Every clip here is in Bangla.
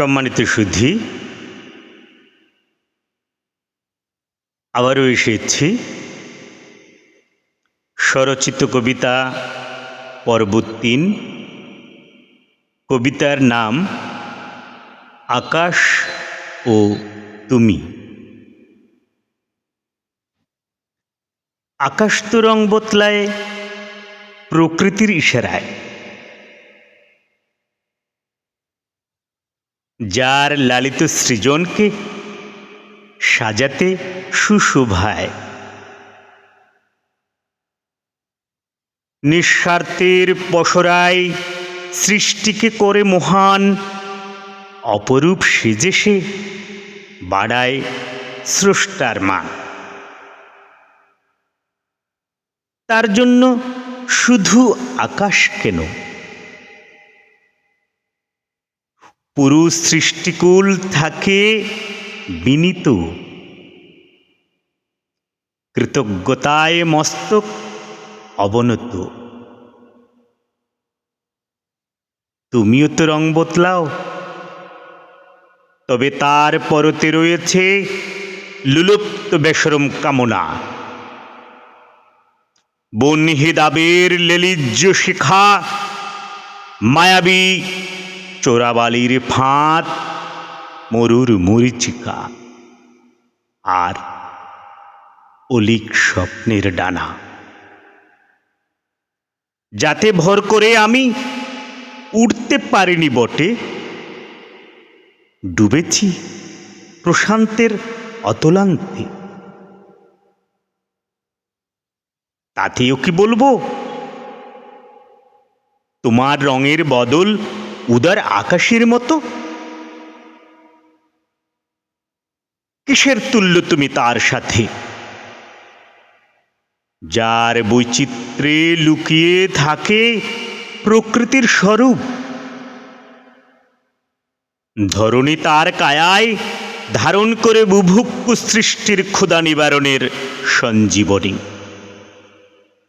সম্মানিত সুধী, আবারও এসেছি। স্বরচিত কবিতা পর্ব তিন। কবিতার নাম আকাশ ও তুমি। আকাশ তো রং বতলায় প্রকৃতির ইশারায়। যার লালিত সৃজনকে সাজাতে সুশোভায়। নিঃস্বার্থের পসরায় সৃষ্টিকে করে মহান, অপরূপ সেজে সে বাড়ায় স্রষ্টার মান। তার জন্য শুধু আকাশ কেন? পুরু সৃষ্টিকুল থাকে বিনীত। কৃতজ্ঞতায় মস্তক অবনত। তুমিও তো রং বদলাও। তবে তার পরতে রয়েছে লুলুপ্ত বেসরম কামনা। বন্হিদাবের লেলিজ্য শিখা মায়াবী চোরাবালির ফাঁদ, মরুর মরিচিকা আর অলিক স্বপ্নের ডানা। যাতে ভর করে আমি উঠতে পারিনি বটে, ডুবেছি প্রশান্তের অতলান্তে। তাতেও কি বলব? তোমার রঙের বদল উদার আকাশের মতো? কিসের তুল্য তুমি তার সাথে? যার বৈচিত্র্যে লুকিয়ে থাকে প্রকৃতির স্বরূপ। ধরণী তার কায়ায় ধারণ করে বুভুক্কু সৃষ্টির ক্ষুদা নিবারণের সঞ্জীবনী।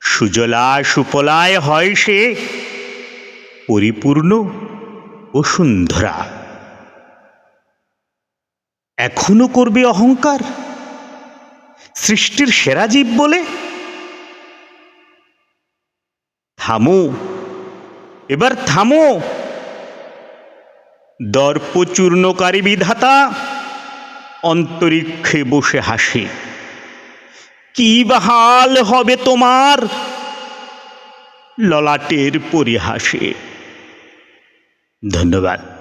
সুজলা সুপলায় হয় সে পরিপূর্ণ বসুন্ধরা। এখনও করবে অহংকার? সৃষ্টির সেরা জীব বলে? থামো। এবার থামো। দর্পচূর্ণকারী বিধাতা, অন্তরিক্ষে বসে হাসে। কি বাহাল হবে তোমার? ললাটের পরিহাসে। धन्यवाद।